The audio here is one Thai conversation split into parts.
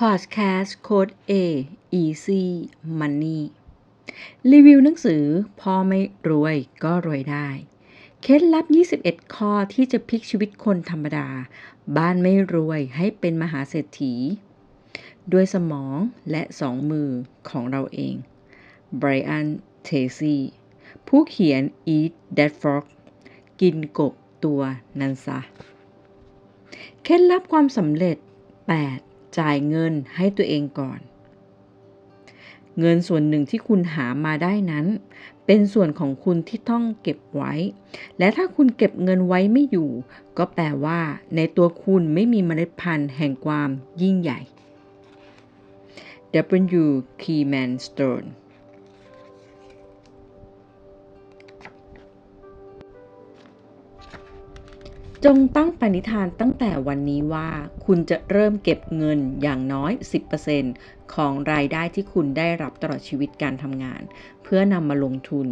Podcast Code A Easy Money รีวิวหนังสือพอไม่รวยก็รวยได้ เคล็ดลับ 21 ข้อที่จะพลิกชีวิตคนธรรมดา บ้านไม่รวยให้เป็นมหาเศรษฐี ด้วยสมองและสองมือของเราเองไบรอันเทซี่ผู้เขียน Eat That Frog กินกบตัวนันซะ เคล็ดลับความสำเร็จ 8. จ่ายเงินให้ตัวเองก่อน เงินส่วนหนึ่งที่คุณหามาได้นั้น เป็นส่วนของคุณที่ต้องเก็บไว้ และถ้าคุณเก็บเงินไว้ไม่อยู่ ก็แปลว่า ในตัวคุณไม่มีเมล็ดพันธุ์แห่งความยิ่งใหญ่ W. Keyman Stone จงตั้งปณิธานตั้งแต่วันนี้ว่า คุณจะเริ่มเก็บเงินอย่างน้อย 10%ของรายได้ที่คุณได้รับตลอดชีวิตการทำงาน เพื่อนำมาลงทุน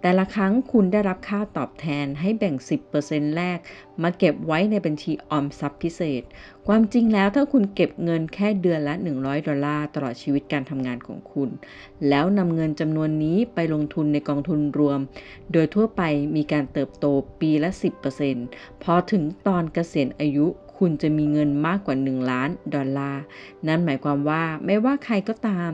แต่ละครั้งคุณได้รับค่าตอบแทนให้แบ่ง 10%แรก มาเก็บไว้ในบัญชีออมทรัพย์พิเศษ ความจริงแล้วถ้าคุณเก็บเงินแค่เดือนละ 100 ดอลลาร์ตลอดชีวิตการทำงานของคุณ แล้วนำเงินจำนวนนี้ไปลงทุนในกองทุนรวม โดยทั่วไปมีการเติบโตปีละ 10%พอถึงตอนเกษียณอายุ คุณจะมีเงินมากกว่า 1 ล้านดอลลาร์ นั่นหมายความว่าไม่ว่าใครก็ตาม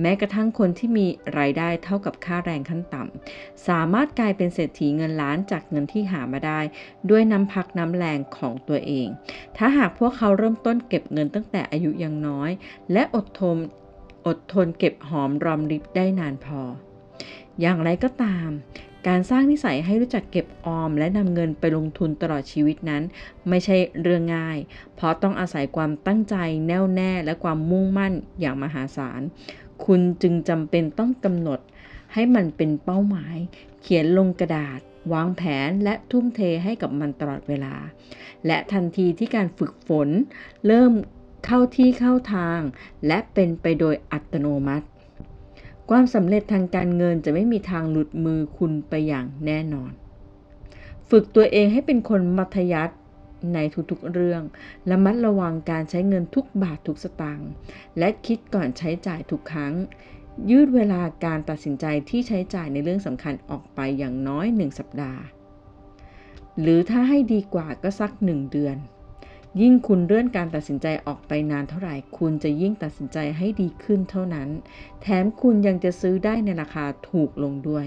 แม้กระทั่งคนที่มีรายได้เท่ากับค่าแรงขั้นต่ำ สามารถกลายเป็นเศรษฐีเงินล้านจากเงินที่หามาได้ ด้วยน้ำพักน้ำแรงของตัวเอง ถ้าหากพวกเขาเริ่มต้นเก็บเงินตั้งแต่อายุยังน้อย และอดทนอดทนเก็บหอมรอมริบได้นานพอ อย่างไรก็ตาม การสร้างนิสัยให้รู้จักเก็บออม และนำเงินไปลงทุนตลอดชีวิตนั้น ไม่ใช่เรื่องง่าย เพราะต้องอาศัยความตั้งใจแน่วแน่ และความมุ่งมั่นอย่างมหาศาล คุณจึงจำเป็นต้องกำหนด ให้มันเป็นเป้าหมาย เขียนลงกระดาษ วางแผนและทุ่มเทให้กับมันตลอดเวลา และทันทีที่การฝึกฝน เริ่มเข้าที่เข้าทาง และเป็นไปโดยอัตโนมัติ ความสำเร็จทางการเงินจะไม่มีทางหลุดมือคุณไปอย่างแน่นอน ฝึกตัวเองให้เป็นคนมัธยัติในทุกๆเรื่องระมัดระวังการใช้เงินทุกบาททุกสตางค์และคิดก่อนใช้จ่ายทุกครั้ง ยืดเวลาการตัดสินใจที่ใช้จ่ายในเรื่องสำคัญออกไปอย่างน้อย 1 สัปดาห์ หรือถ้าให้ดีกว่าก็สัก 1 เดือน ยิ่งคุณเลื่อนการตัดสินใจออกไปนานเท่าไหร่ คุณจะยิ่งตัดสินใจให้ดีขึ้นเท่านั้น แถมคุณยังจะซื้อได้ในราคาถูกลงด้วย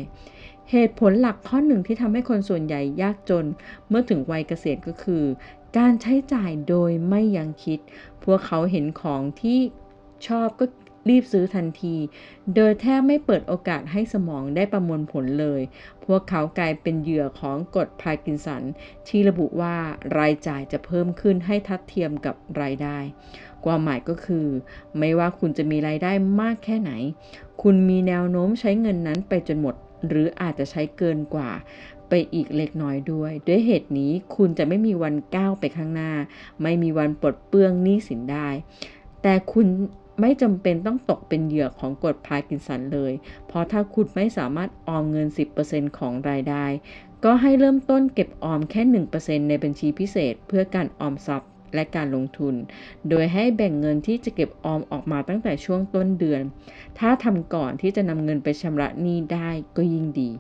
เหตุผลหลักข้อหนึ่งที่ทำให้คนส่วนใหญ่ยากจน เมื่อถึงวัยเกษียณก็คือ การใช้จ่ายโดยไม่ยังคิด พวกเขาเห็นของที่ชอบก็ รีบซื้อทันที โดยแทบไม่เปิดโอกาสให้สมองได้ประมวลผลเลย พวกเขากลายเป็นเหยื่อของกฎพาร์กินสัน ที่ระบุว่ารายจ่ายจะเพิ่มขึ้นให้ทัดเทียมกับรายได้ ความหมายก็คือ ไม่ว่าคุณจะมีรายได้มากแค่ไหน คุณมีแนวโน้มใช้เงินนั้นไปจนหมด หรืออาจจะใช้เกินกว่าไปอีกเล็กน้อยด้วย ด้วยเหตุนี้คุณจะไม่มีวันก้าวไปข้างหน้า ไม่มีวันปลดเปลื้องหนี้สินได้ แต่คุณ ไม่จำเป็นต้องตกเป็นเหยื่อของกฎพาร์กินสันเลย เพราะถ้าคุณไม่สามารถออมเงิน 10%ของรายได้ ก็ให้เริ่มต้นเก็บออมแค่ 1%ในบัญชีพิเศษเพื่อการออมทรัพย์และการลงทุน โดยให้แบ่งเงินที่จะเก็บออมออกมาตั้งแต่ช่วงต้นเดือน ถ้าทำก่อนที่จะนำเงินไปชำระหนี้ได้ก็ยิ่งดี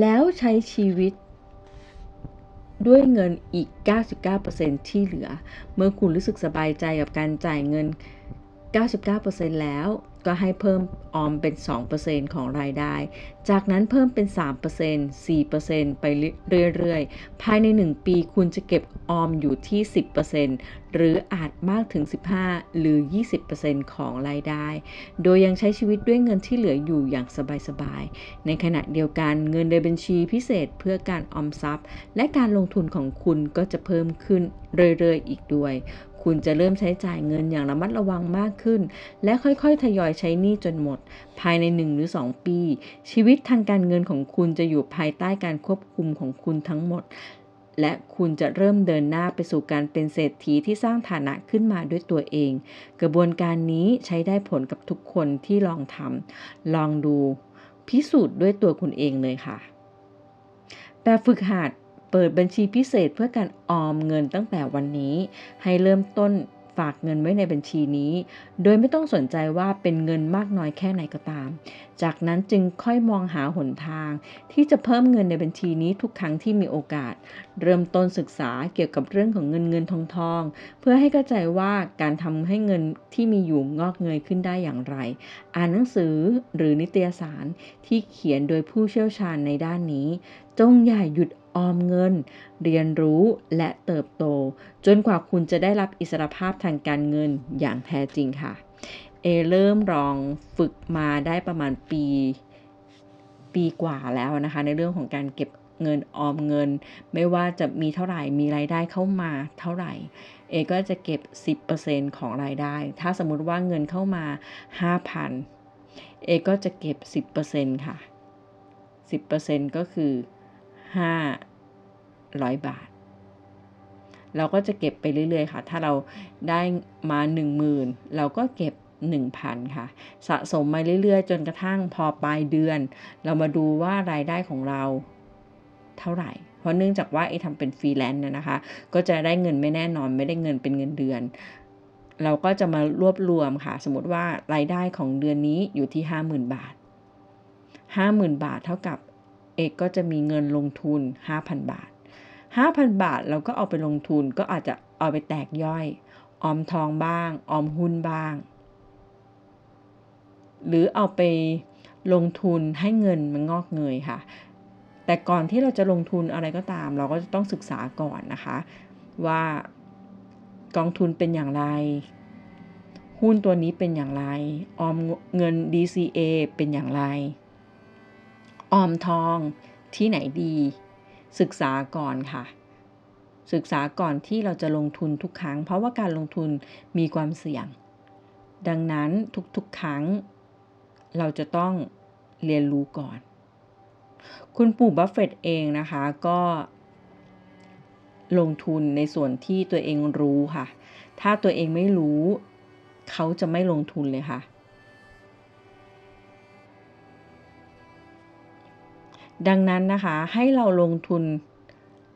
แล้วใช้ชีวิต ด้วยเงินอีก 99%ที่เหลือ เมื่อคุณรู้สึกสบายใจกับการจ่ายเงิน 99%แล้วก็ให้เพิ่มออมเป็น 2%ของรายได้ จากนั้นเพิ่มเป็น 3% 4%ไปเรื่อยๆ ภายใน 1 ปีคุณจะเก็บออมอยู่ที่ 10%หรืออาจมากถึง 15 หรือ 20%ของรายได้ โดยยังใช้ชีวิตด้วยเงินที่เหลืออยู่อย่างสบายๆ ในขณะเดียวกันเงินในบัญชีพิเศษเพื่อการออมทรัพย์ และการลงทุนของคุณก็จะเพิ่มขึ้นเรื่อยๆ อีกด้วย คุณจะเริ่มใช้จ่ายเงินอย่างระมัดระวังมากขึ้น และค่อยๆ ทยอยใช้หนี้จนหมด ภายใน 1 หรือ 2 ปี ชีวิตทางการเงินของคุณจะอยู่ภายใต้การควบคุมของคุณทั้งหมด และคุณจะเริ่มเดินหน้าไปสู่การเป็นเศรษฐีที่สร้างฐานะขึ้นมาด้วยตัวเอง กระบวนการนี้ใช้ได้ผลกับทุกคนที่ลองทำลองดู พิสูจน์ด้วยตัวคุณเองเลยค่ะ แบบฝึกหัด เปิดบัญชีพิเศษเพื่อการออมเงินตั้งแต่วันนี้ ให้เริ่มต้นฝากเงินไว้ในบัญชีนี้ โดยไม่ต้องสนใจว่าเป็นเงินมากน้อยแค่ไหนก็ตามจากนั้นจึงค่อยมองหาหนทาง ที่จะเพิ่มเงินในบัญชีนี้ทุกครั้งที่มีโอกาส เริ่มต้นศึกษาเกี่ยวกับเรื่องของเงินเงินทองทอง เพื่อให้เข้าใจว่าการทำให้เงินที่มีอยู่งอกเงยขึ้นได้อย่างไร อ่านหนังสือหรือนิตยสารที่เขียนโดยผู้เชี่ยวชาญในด้านนี้ จงอย่าหยุดออมเงิน เรียนรู้และเติบโต จนกว่าคุณจะได้รับอิสรภาพทางการเงินอย่างแท้จริงค่ะ เอเริ่มลองฝึกมาได้ประมาณปี ปีกว่าแล้วนะคะ ในเรื่องของการเก็บเงินออมเงิน ไม่ว่าจะมีเท่าไหร่มีรายได้เข้ามาเท่าไหร่ เอก็จะเก็บ 10%ของรายได้ ถ้าสมมุติว่าเงินเข้ามา 5,000 เอก็จะเก็บ 10%ค่ะ 10%ก็คือ 500 บาท เราก็จะเก็บไปเรื่อยๆค่ะ ถ้าเราได้มา 10,000 เราก็เก็บ 1,000 ค่ะ สะสมมาเรื่อยๆ จนกระทั่งพอปลายเดือน เรามาดูว่ารายได้ของเราเท่าไหร่ เพราะเนื่องจากว่าไอ้ทำเป็นฟรีแลนซ์นะคะ ก็จะได้เงินไม่แน่นอนไม่ได้เงินเป็นเงินเดือน เราก็จะมารวบรวมค่ะ สมมติว่ารายได้ของเดือนนี้อยู่ที่ 50,000 บาท 50,000 บาทเท่ากับเอกก็จะมีเงินลงทุน 5,000 บาท 5,000 บาทเราก็เอาไปลงทุนก็อาจจะเอาไปแตกย่อย ออมทองบ้าง ออมหุ้นบ้าง หรือเอาไปลงทุนให้เงินมันงอกเงยค่ะ แต่ก่อนที่เราจะลงทุนอะไรก็ตาม เราก็จะต้องศึกษาก่อนนะคะ ว่ากองทุนเป็นอย่างไร หุ้นตัวนี้เป็นอย่างไร ออมเงิน DCA เป็นอย่างไร ออมทองที่ไหนดี ศึกษาก่อนค่ะ ศึกษาก่อนที่เราจะลงทุนทุกครั้ง เพราะว่าการลงทุนมีความเสี่ยง ดังนั้นทุกๆครั้ง เราจะต้องเรียนรู้ก่อน คุณปู่บัฟเฟตเองนะคะก็ลงทุนในส่วนที่ตัวเองรู้ค่ะ ถ้าตัวเองไม่รู้ เขาจะไม่ลงทุนเลยค่ะ ดังนั้นนะคะให้เราลงทุน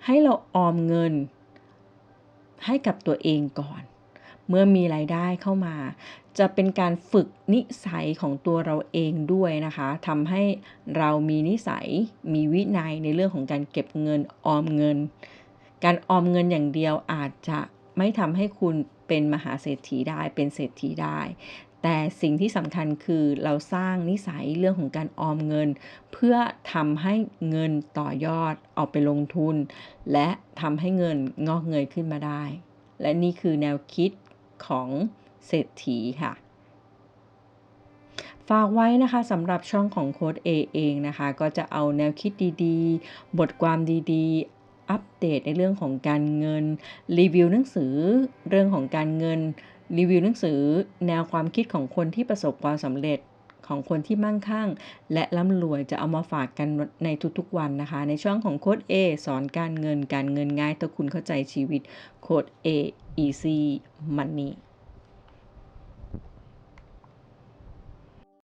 ให้เราออมเงินให้กับตัวเองก่อน เมื่อมีรายได้เข้ามา จะเป็นการฝึกนิสัยของตัวเราเองด้วยนะคะทำให้เรามีนิสัยมีวินัยในเรื่องของการเก็บเงินออมเงิน การออมเงินอย่างเดียวอาจจะไม่ทำให้คุณเป็นมหาเศรษฐีได้เป็นเศรษฐีได้ แต่สิ่งที่สำคัญคือเราสร้างนิสัยเรื่องของการออมเงิน เพื่อทำให้เงินต่อยอดเอาไปลงทุน และทำให้เงินงอกเงยขึ้นมาได้ และนี่คือแนวคิด ของเศรษฐีค่ะ ฝากไว้นะคะสำหรับช่องของโค้ด A เองนะคะ ก็จะเอาแนวคิดดีๆ บทความดีๆ อัปเดตในเรื่องของการเงิน รีวิวหนังสือเรื่องของการเงิน รีวิวหนังสือแนวความคิดของคนที่ประสบความสำเร็จ ของคนที่มั่งคั่ง และร่ำรวยจะเอามาฝากกันในทุกๆวันนะคะ ในช่องของโค้ด A สอนการเงินการเงินง่ายถ้าคุณเข้าใจชีวิตโค้ด A easy money